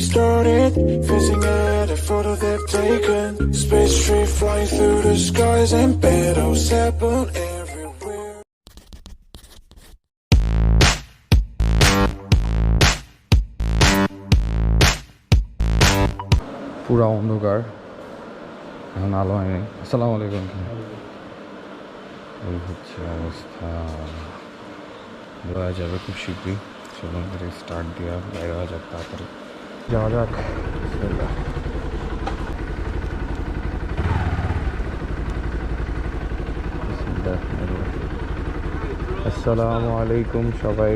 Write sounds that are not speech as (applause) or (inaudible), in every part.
started, fizzing at a photo they've taken. Space tree flying through the skies and petals happen everywhere. পুরা অন্ধকার এখন আলো হয়নি আসসালামু আলাইকুম এই হচ্ছে অবস্থা দেওয়া যাবে খুব শীঘ্রই সেখান স্টার্ট দেওয়া বাইরে যাক তাড়াতাড়ি যাওয়া যাক। বিসমিল্লাহ। বিসমিল্লাহ। আসসালামু আলাইকুম সবাই।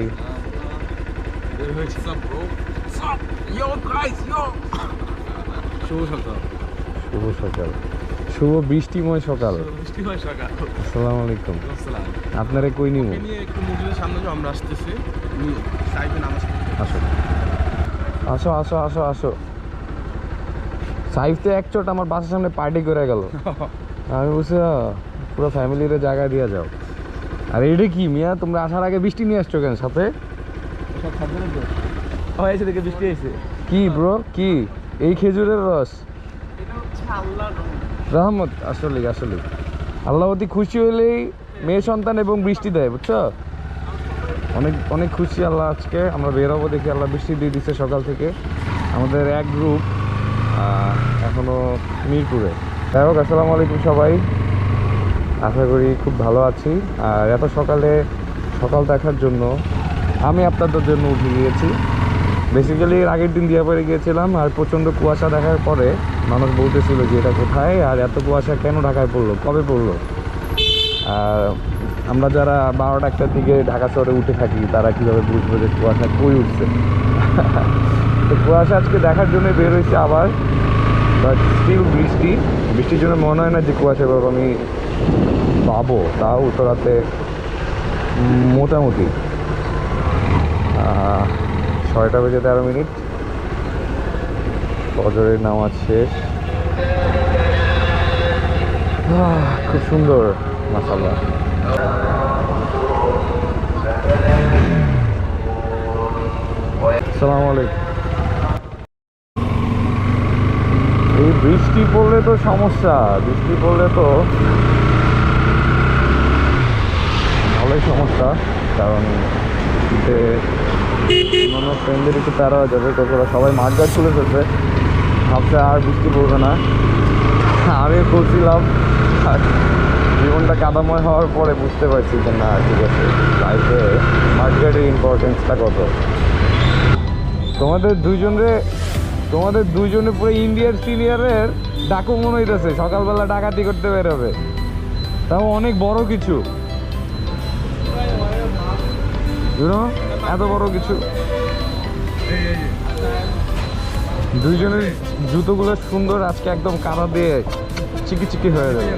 শুভ সকাল। শুভ সকাল। শুভ বৃষ্টিময় সকাল। বৃষ্টিময় সকাল। আসসালামু আলাইকুম। আপনারা কই নিমু? ওকে নিয়ে একটু মসজিদের সামনে যাও আমরা আসতেছি নামাজ আসো আসো আসো আসো। সাইফ তো এক চোট আমার বাসার সামনে পার্টি করে গেল। (laughs) আমি বুঝছি পুরো ফ্যামিলিরে জায়গা দিয়ে যাও। আর এটা কি মিয়া তোমরা আসার আগে বৃষ্টি নিয়ে আসছো কেন সাথে? বৃষ্টি হয়েছে। কি ব্রো কি? এই খেজুরের রস? রহমত। আসলে আসলে আল্লাহ অতি খুশি হলেই মেয়ে সন্তান এবং বৃষ্টি দেয় বুঝছ? অনেক অনেক খুশি আল্লাহ আজকে। আমরা বের হব দেখি, আল্লাহ বৃষ্টি দিয়ে দিচ্ছে সকাল থেকে। আমাদের এক গ্রুপ এখনও মিরপুরে। যাই হোক, আসসালামু আলাইকুম সবাই। আশা করি খুব ভালো আছি। আর এত সকালে সকাল দেখার জন্য আমি আপনাদের জন্য উঠে গিয়েছি। বেসিক্যালি এর আগের দিন দিয়া পরে গিয়েছিলাম, আর প্রচণ্ড কুয়াশা দেখার পরে মানুষ বলতেছিল যে এটা কোথায়, আর এত কুয়াশা কেন ঢাকায় পড়ল, কবে পড়ল? আর আমরা যারা বারোটা একটার দিকে ঢাকা শহরে উঠে থাকি, তারা কীভাবে বুঝব যে কুয়াশা কই উঠছে? তো কুয়াশা আজকে দেখার জন্য বের হয়েছে আবার বাট স্টিল বৃষ্টি। বৃষ্টির জন্য মনে হয় না যে কুয়াশা এবার আমি পাবো তাও উত্তরাতে মোটামুটি। ছয়টা বেজে তেরো মিনিট। ফজরের নামাজ শেষ। খুব সুন্দর মাসাল্লাহ আলাইকুম। এই বৃষ্টি পড়লে তো সমস্যা, বৃষ্টি পড়লে তো ভালোই সমস্যা, কারণ ফ্রেন্ডদের একটু প্যারা হয়ে যাবে, তো ওরা সবাই মাঠ গাছ তুলে ফেলছে ভাবছে আর বৃষ্টি পড়বে না। আমি আর জীবনটা কাদাময় হওয়ার পরে বুঝতে পারছি যে না, ঠিক আছে লাইফে মাঠঘাটের ইম্পর্টেন্সটা কত। তোমাদের দুইজনে তোমাদের দুইজনে পুরো ইন্ডিয়ার সিনিয়রের ডাকু মনে হইতেছে, সকালবেলা ডাকাতি করতে বেরোবে তাও অনেক বড় কিছু। এত বড় কিছু। দুইজনের জুতোগুলো সুন্দর, আজকে একদম কাদা দিয়ে চিকি চিকি হয়ে যাবে।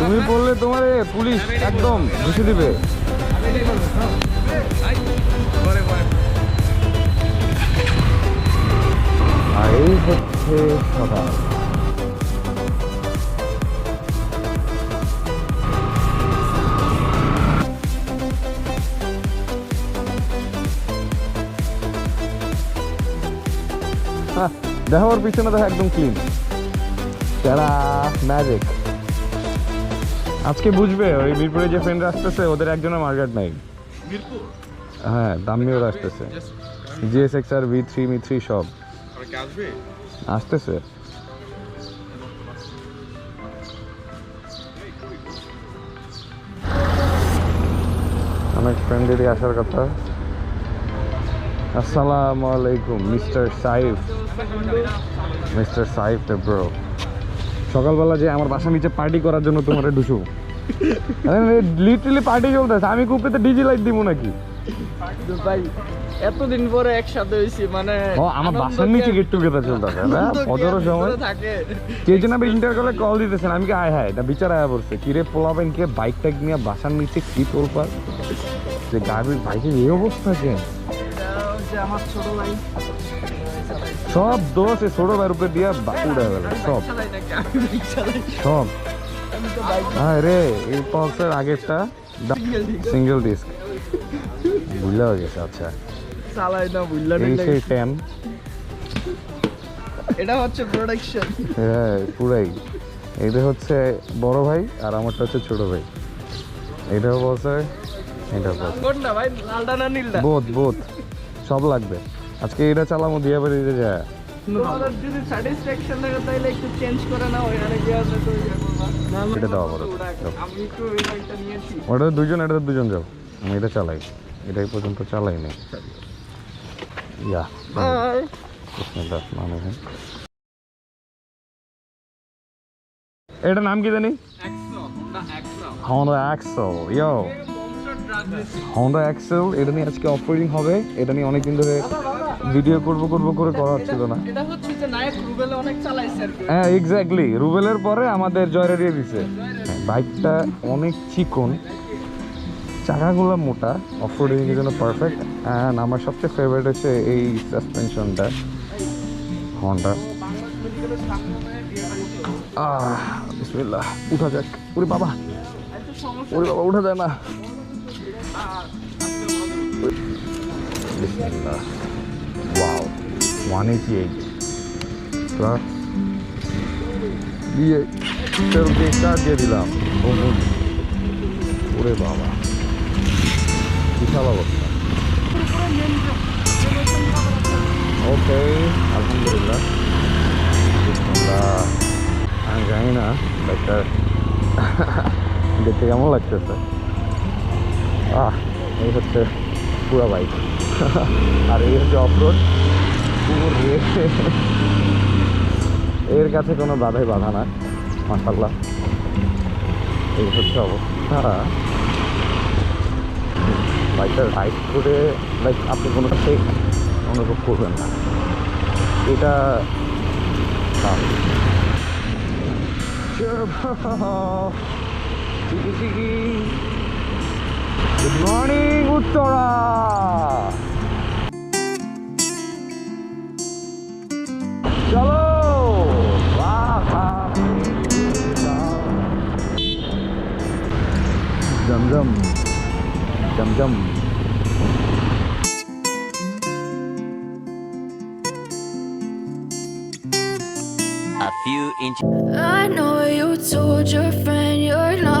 তুমি বললে তোমার পুলিশ একদম ঘুষে দিবে। আর এই হচ্ছে সকাল দেখো ওর পিছনে দেখো একদম ক্লিন যারা ম্যাজিক আজকে বুঝবে ওই মিরপুরে যে ফ্রেন্ড আসতেছে ওদের একজনের মার্কেট নাই। মিরপুর? হ্যাঁ দামিওর আসতেছে। G S X R V three me three সব। আসতেছে। অনেক ফ্রেন্ডেরই আসার কথা। আসসালামু আলাইকুম mister Saif mister Saif the bro সকালবেলা যে আমার বাসা নিচে পার্টি করার জন্য তোমার ঢুসু। লিটারালি পার্টি চলতেছে। আমি কুপিতে ডিজি লাইট দিব নাকি? ভাই এতদিন পরে একসাথে হয়েছি মানে ও আমার বাসার নিচে গেট টুগেদার চলতেছে। হ্যাঁ ফজরের সময়। থাকে? কে যেন আবার ইন্টার কলে কল দিতেছেন আমি কি আয় হায় এটা বিচার আয়া পড়ছে। কি রে পোলাবেন কে বাইক টাইক নিয়ে বাসার নিচে কি তোলপার যে গাড়ির বাইকের এই অবস্থা কেন এটা আমার ছোট ভাই। সব দোষ এই ছোট ভাইয়ের উপরে দিয়ে বা- উড়ে গেল সব। সব। হ্যাঁ রে এই পালসের আগেরটা সিঙ্গেল ডিস্ক বুঝলা হয়ে গেছে আচ্ছা। চালাই না বুঝলা এই সেই টেন এটা হচ্ছে প্রোডাকশন হ্যাঁ পুরাই। এটা হচ্ছে বড় ভাই আর আমারটা হচ্ছে ছোট ভাই। এটাও বলছে এটা বলছে। কোনটা ভাই? লালটা না নীলটা? বোধ বোধ। সব লাগবে। আজকে এটা চালামো দিয়ে যায়। ইয়ে করবা নাহলে এটা বড় ওটা দুজন এটা দুজন যাও। আমি এটা চালাই। এটাই পর্যন্ত চালাই নাই। ইয়া। এটার নাম কি জানি? হোন্ডা এক্সো ইয়ো। হন্ডা অ্যাক্সেল এটা নিয়ে আজকে অফারিং হবে। এটা নিয়ে অনেকদিন ধরে ভিডিও করব করব করে করা হচ্ছিল না। এটা হচ্ছে যে নায়ক রুবেলে অনেক চালাইছে হ্যাঁ এক্স্যাক্টলি রুবেলের পরে আমাদের জয়রা দিয়ে দিছে। বাইকটা অনেক চিকন। চাকাগুলো মোটা। অফ রোডিং এর জন্য পারফেক্ট অ্যান্ড আমার সবচেয়ে ফেভারিট হচ্ছে এই সাসপেনশনটা হন্ডা আহ বিসমিল্লাহ। উঠা যাক। ওরে বাবা। ওরে বাবা উঠা যায় না। বিসমিল্লাহ wow one eighty eight plus দিয়ে তেল দিয়ে দিলাম বুম বুম। ওরে বাবা বিশাল অবস্থা ওকে আলহামদুলিল্লাহ। আমি জানি না বাইকটা দেখতে কেমন লাগতেছে আহ এই হচ্ছে পুরা বাইক। আর এই হচ্ছে অফরোড এর কাছে কোনো বাধাই বাধা না মাসাল্লাহ এই হচ্ছে অবস্থা। বাইকটা রাইড করে লাইক আপনি কোনো শেখ অনুভব করবেন না। এটা. চিকি চিকি গুড মর্নিং উত্তরা চলো জমজম জমজম A few inches. I know you told your friend you're not okay. And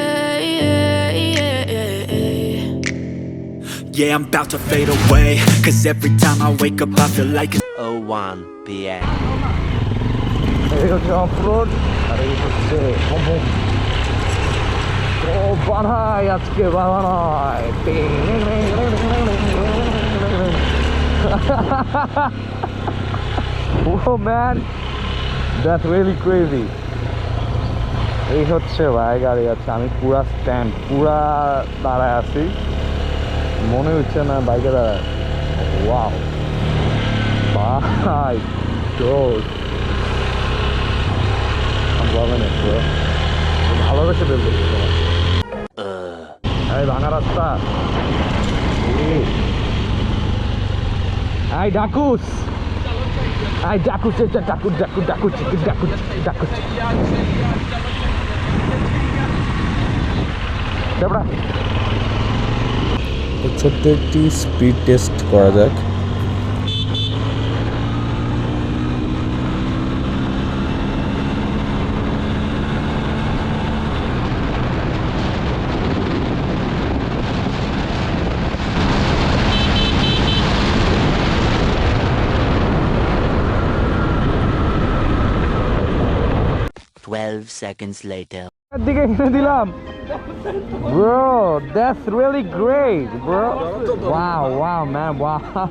Yeah, I'm about to fade away. Cause every time I wake up, I feel like it's 01 p.m. এই হচ্ছে off-road আর এই হচ্ছে home home ও বানাই আজকে বানাই oh man that really crazy এই হচ্ছে ভাই গাড়ি আছে আমি পুরা স্ট্যান্ড পুরা দাঁড়ায় আছি মনে হচ্ছে না বাইকে দাঁড়ায়। Wow it, bro. ভালোবেসে তোমার এই ভাঙা রাস্তা। এই। ডাকুস। এই ডাকুস এই ডাকুস ডাকুস ডাকুস ডাকুস ডাকুস ছোট্ট একটি স্পিড টেস্ট করা যাক। Twelve seconds later. দিকে কিনে দিলাম। Bro that's really great bro wow wow ma'am wow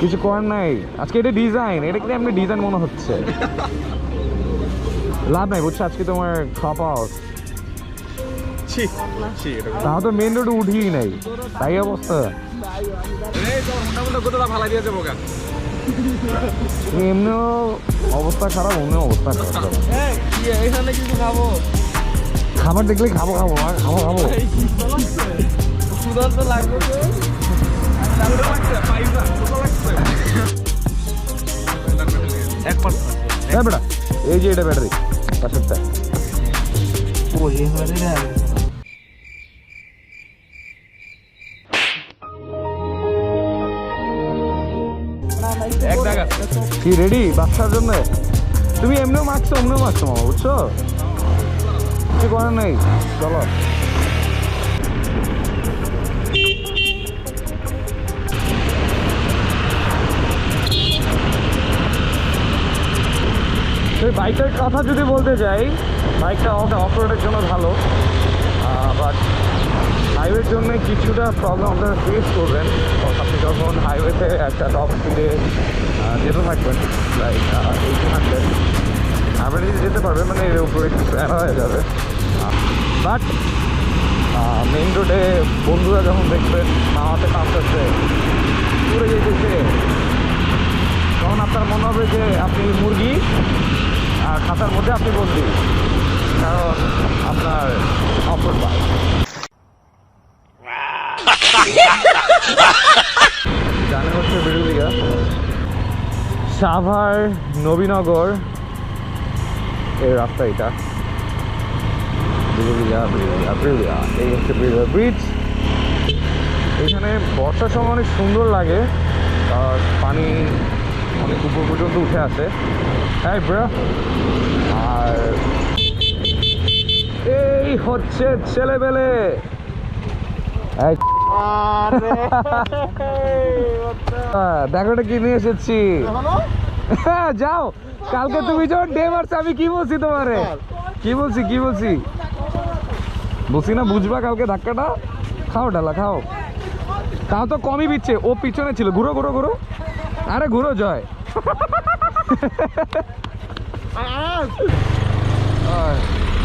কিছু করার নাই। আজকে এটা ডিজাইন এটা কিন্তু এমনি ডিজাইন মনে হচ্ছে। লাভ নাই বুঝছ? আজকে তোমার খপ হাউস তাও তো মেন রোডে উঠিই নাই। তাই অবস্থা। এমনিও অবস্থা খারাপ অমনিও অবস্থা খারাপ। এখানে কিছু খাব? খাবার দেখলে খাব খাব আর খাব খাব। সুদান তো? লাগবে। হ্যাঁ বেটা এই যে এটা ব্যাটারি পাশেরটা। কি রেডি বাচ্চার জন্য? তুমি এমনিও মাখছো এমনিও মাখছো মামা, বুঝছ? কিছু করার নেই, চলো। সেই বাইকের কথা যদি বলতে যাই, বাইকটা অফ রোডের জন্য ভালো বাট হাইওয়ের জন্য কিছুটা প্রবলেম আপনারা ফেস করবেন। আপনি যখন হাইওয়েতে একটা টপ স্পিডে যেতে থাকবেন লাইক এইটিন হান্ড্রেড অ্যাভারেজ যেতে পারবেন মানে এর উপরে একটু প্ল্যান হয়ে যাবে। বাট মেইন রোডে বন্ধুরা যখন দেখবেন মামাতে কাঁপতেছে পুরো যেতেছে, তখন আপনার মনে হবে যে আপনি মুরগি, আর খাতার মধ্যে আপনি বন্দি, কারণ আপনার অফরোড বাইক জানে হচ্ছে বিরুলিয়া সাভার নবীনগর এই রাস্তা এটা। এই হচ্ছে ব্রিজ এখানে বর্ষার সময় অনেক সুন্দর লাগে, আর পানি অনেক উপর পর্যন্ত উঠে আসে। হ্যাঁ ব্রো। আর এই হচ্ছে ছেলেবেলে। এই আহ, দেখো কি নিয়ে এসেছি হ্যাঁ, যাও। কালকে তুমি যখন ডে মারছো আমি কি বলছি তোমারে? কি বলছি কি বলছি? বলছি না বুঝবা কালকে ধাক্কাটা? খাও ডালা খাও। তাও তো কমই বিচ্ছে ও পিছনে ছিল। ঘুরো ঘুরো ঘুরো। আরে ঘুরো জয়।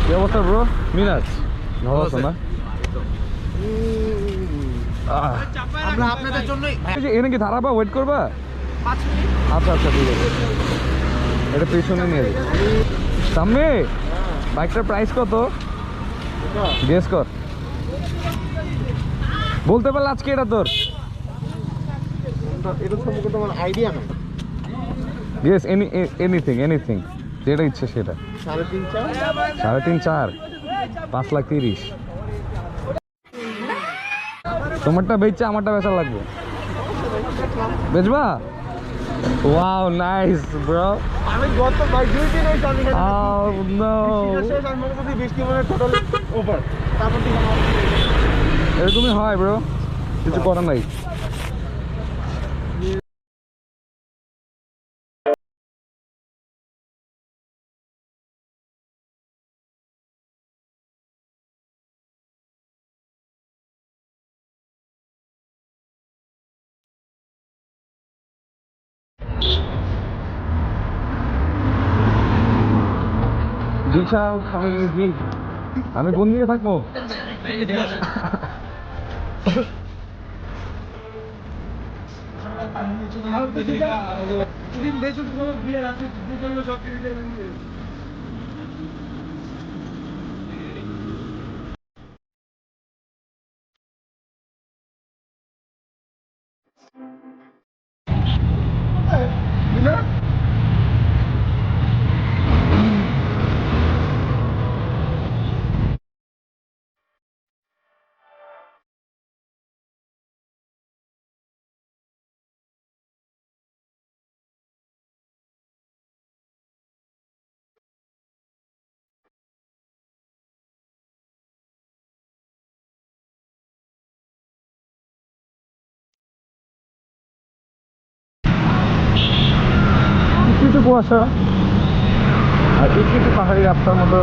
কি অবস্থা ব্রো মিনাজ ভালো আছো না? আমরা আপনাদের জন্যই এনে কি দাঁড়াবা ওয়েট করবা? আচ্ছা আচ্ছা ঠিক আছে। এটা পেছনে নিয়ে সামনে বাইকটার প্রাইস কত? গেস কর। বলতে পারলে আজকে এটা তোর। এটা সম্পর্কে তোমার আইডিয়া নেই। গেস এনি এনিথিং এনিথিং যেটা ইচ্ছে সেটা। সাড়ে তিন চার? সাড়ে তিন চার। পাঁচ লাখ তিরিশ। তোমারটা বেচছে আমারটা বেচা লাগবে। বেচবা? ওয়াও নাইস ব্রো আমি গত ভাই দুই দিন এই আমি এখানে আও নো বৃষ্টিটা শেষ আমি করছি বৃষ্টি মানে টোটাল ওভার তারপর এরকমই হয় ব্রো কিছু করার নাই। বিশাল আমি আমি কোন দিকে থাকব? (laughs) কিছু কুয়াশা আর একটু কিছু পাহাড়ি রাস্তার মতো?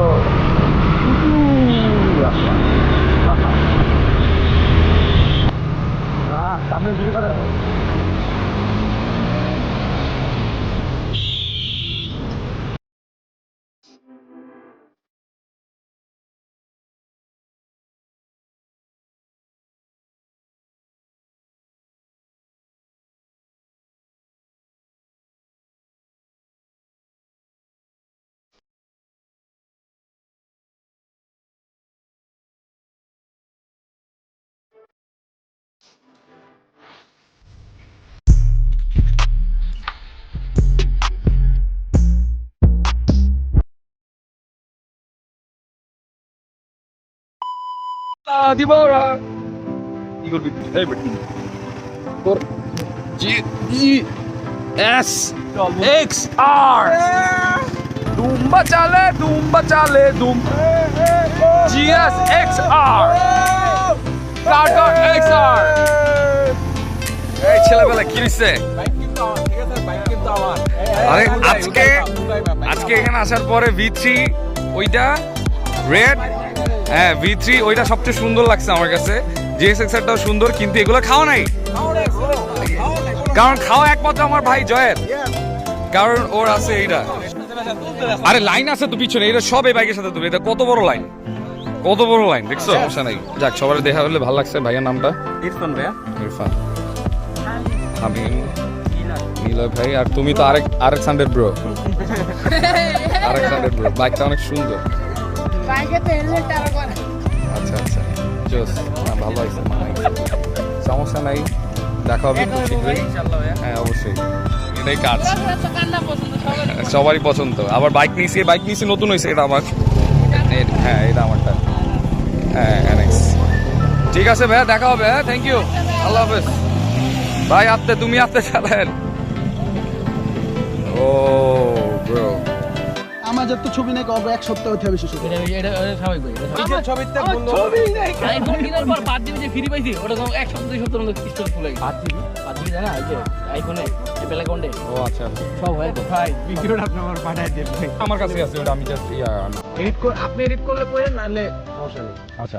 রাস্তা সামনে দিকে করে দিব কি করবি? এই বেটি। তোর জি ই এস এক্স আর। দুম্বা চালে দুম্বা চালে দুম G S X R. Carton X R. এই ছেলেবেলা কি হইছে? আরে আজকে আজকে এখানে আসার পরে ভি থ্রি ওইটা রেড হ্যাঁ ভি থ্রি ওইটা সবচেয়ে সুন্দর লাগছে আমার কাছে। জিএস এক্সারটাও সুন্দর কিন্তু এগুলো খাওয়া নাই। কারণ খাওয়া একমাত্র আমার ভাই জয়ের। কারণ ওর আছে এইটা। আরে লাইন আছে তো পিছনে এটা সব এই বাইকের সাথে তুমি এটা কত বড় লাইন? কত বড় লাইন দেখছ? সমস্যা নাই। যাক সবার দেখা হলে ভালো লাগছে। ভাইয়ের নামটা? ইরফান ভাইয়া। ইরফান। আমি নিলয় ভাই আর তুমি তো আরেক আরেক সানডেড ব্রো (laughs) আরেক সানডেড ব্রো বাইকটা অনেক সুন্দর। আচ্ছা আচ্ছা। জোস। না ভালো লাগছে সমস্যা নাই। দেখা হবে খুব শীঘ্রই। হ্যাঁ অবশ্যই। এটাই কাজ। সবারই পছন্দ। আবার বাইক নিয়েছি বাইক নিয়েছি নতুন হয়েছে এটা আমার। হ্যাঁ এটা আমারটা। হ্যাঁ ঠিক আছে ভাইয়া দেখা হবে হ্যাঁ থ্যাংক ইউ আল্লাহ হাফেজ। ভাই আপনি তুমি আপনি চালেন ও ব্রো আমাদের তো ছবি নাকি এক সপ্তাহ হতে হবে শেষ হতে। ছবিতে বলল আইফোন কেনার পর বাদ দিবি যে ফ্রি পাইছি ওটা তো এক সপ্তাহ সপ্তাহ মধ্যে স্টোর খুলে গেছে। বাদ দিবি বাদ দিবি জানা এই যে আইফোনে অ্যাপেল অ্যাকাউন্টে ও আচ্ছা আচ্ছা। সব হয় ভাই ভিডিওটা আপনি আমার পাঠাই দেন। ভাই আমার কাছে আছে ওটা আমি জাস্ট ইয়া এডিট করে আপনি এডিট করলে পরে নাহলে সমস্যা নেই। আচ্ছা।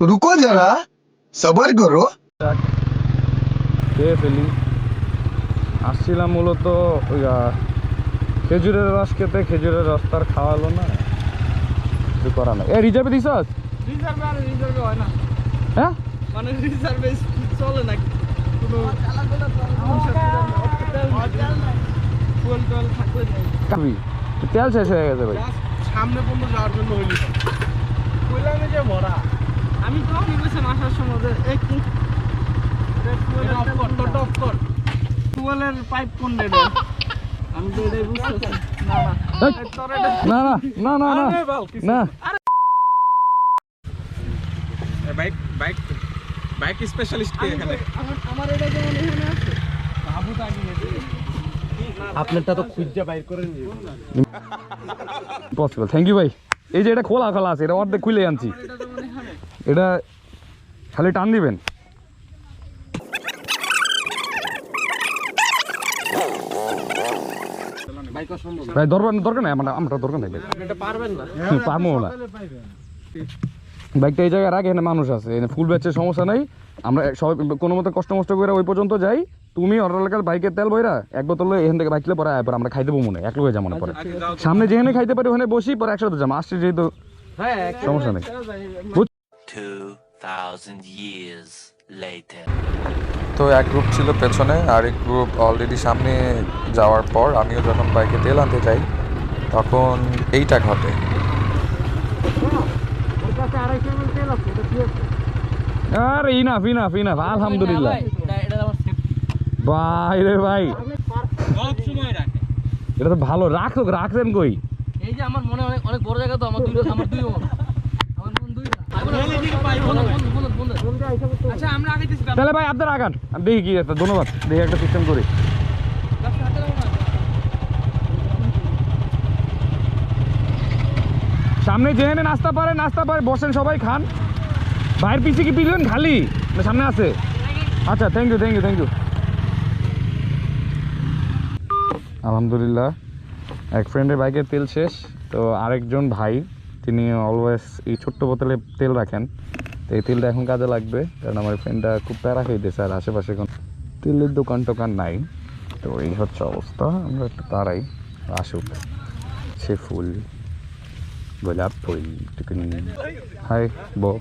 रुको जरा सबर करो খেয়ে ফেলি আসছিলাম মূলত ওই আহ, খেজুরের রস খেতে খেজুরের রস তার খাওয়া হলো না কিছু করা নাই এ রিজার্ভে দিছস রিজার্ভে আর রিজার্ভে হয় না হ্যাঁ মানে রিজার্ভে চলে না কোনো ফুয়েল টুয়েল থাকলে খাবি তেল শেষ হয়ে গেছে ভাই সামনে পর্যন্ত যাওয়ার জন্য হইলি পাইপ কোন আমি তো এটাই বুঝতেছি। না না। না না না না বাইক বাইক বাইক স্পেশালিস্ট কে এখানে? আমার এটা যেমন এখানে আছে। আপনারটা তো খুঁজে বাইর করে পসিবল থ্যাংক ইউ ভাই। এই যে এটা খোলা খোলা আছে এটা অর্ধেক খুলে আনছি। এটা খালি টান দিবেন। ভাই দরকার দরকার নাই আমার আমরা দরকার নাই ভাই। পারবেন না। পারব না। বাইকটা এই জায়গায় রাখে এখানে মানুষ আছে। এখানে ফুল ব্যাচের সমস্যা নাই। আমরা সবাই কোনো মতো কষ্ট মষ্ট করে ওই পর্যন্ত যাই। তুমি অর্ডার বাইকের তেল বইরা এক বোতল এখান থেকে বাইক পরে আয় পরে আমরা খাইতে মনে এক লোকে যাব না পরে। সামনে যেখানে খাইতে পারি ওখানে বসি পরে একসাথে যাব। আসছে যেহেতু হ্যাঁ সমস্যা নেই। 2,000 years later. তো এক গ্রুপ ছিল পেছনে আর এক গ্রুপ অলরেডি সামনে যাওয়ার পর আমিও যখন বাইকে তেল আনতে যাই তখন এইটা ঘটে আর ইনাফ ইনাফ ইনাফ আলহামদুলিল্লাহ ভাই রে ভাই রাখে এটা তো ভালো রাখো রাখছেন কই এই যে আমার মনে অনেক অনেক বড় জায়গা তো আমার দুই আমার দুই আমার দুই আচ্ছা তাহলে ভাই, আপনার আগান। দেখি কি ধন্যবাদ। দেখি একটা সিস্টেম করি। সামনে যেখানে নাস্তা পারে নাস্তা পারে, বসেন সবাই, খান। ভাইয়ের পিছিয়ে কি পিলেন? খালি? সামনে আছে? আচ্ছা thank you thank you thank you আলহামদুলিল্লাহ। এক ফ্রেন্ডের বাইকের তেল শেষ। তো আরেকজন ভাই, তিনি অলওয়েজ এই ছোট্ট বোতলে তেল রাখেন। এই তেলটা এখন কাজে লাগবে, কারণ আমার ফ্রেন্ডটা খুব প্যারা খাইতেছে আর আশেপাশে এখন তেলের দোকান টোকান নাই। তো এই হচ্ছে অবস্থা, আমরা একটু তারাই আসুক সে ফুল, গোলাপ ফুল টুকুনি হাই, বো।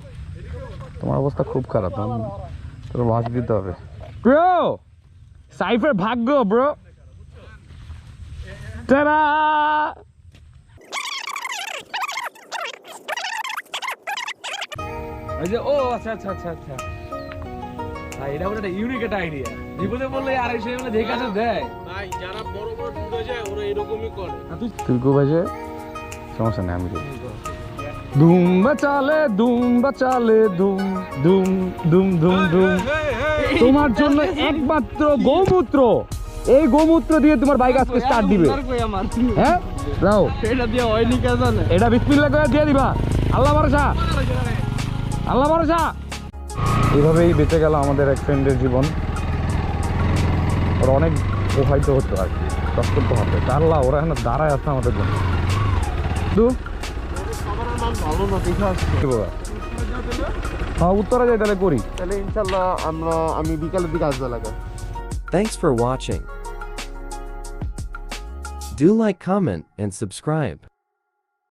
তোমার অবস্থা খুব খারাপ তোর মাছ দিতে হবে। ব্রো! সাইফের ভাগ্য, ব্রো। টাটা ওই যে ও আচ্ছা আচ্ছা আচ্ছা আচ্ছা। ভাই এটা একটা ইউনিক একটা আইডিয়া বিপদে বললে আড়াইশো বলে দেখে কাছে দেয়। তুই কো বাজে? সমস্যা নেই আমি ধুম বাচালে ধুম বাচালে ধুম ধুম ধুম ধুম ধুম তোমার জন্য একমাত্র গোমূত্র। এই গোমূত্র দিয়ে তোমার বাইক আজকে স্টার্ট দিবে। আমার? হ্যাঁ? যাও এটা দিয়ে হয়নি কে জানে? এটা বিসমিল্লাহ করে দিয়ে দিবা। আল্লাহ ভরসা। আল্লাহ ভরসা। এইভাবেই বেঁচে গেল আমাদের এক ফ্রেন্ডের জীবন। ওরা অনেক প্রভাবিত হতো আর কি কষ্ট তো হবে আল্লাহ ওরা এখন দাঁড়ায় আছে আমাদের জন্য। বাবা? হ্যাঁ উত্তরা যাই তাহলে করি। তাহলে ইনশাল্লাহ আমরা আমি বিকালের দিকে আসব এলাকা Thanks for watching. Do like, comment, and subscribe.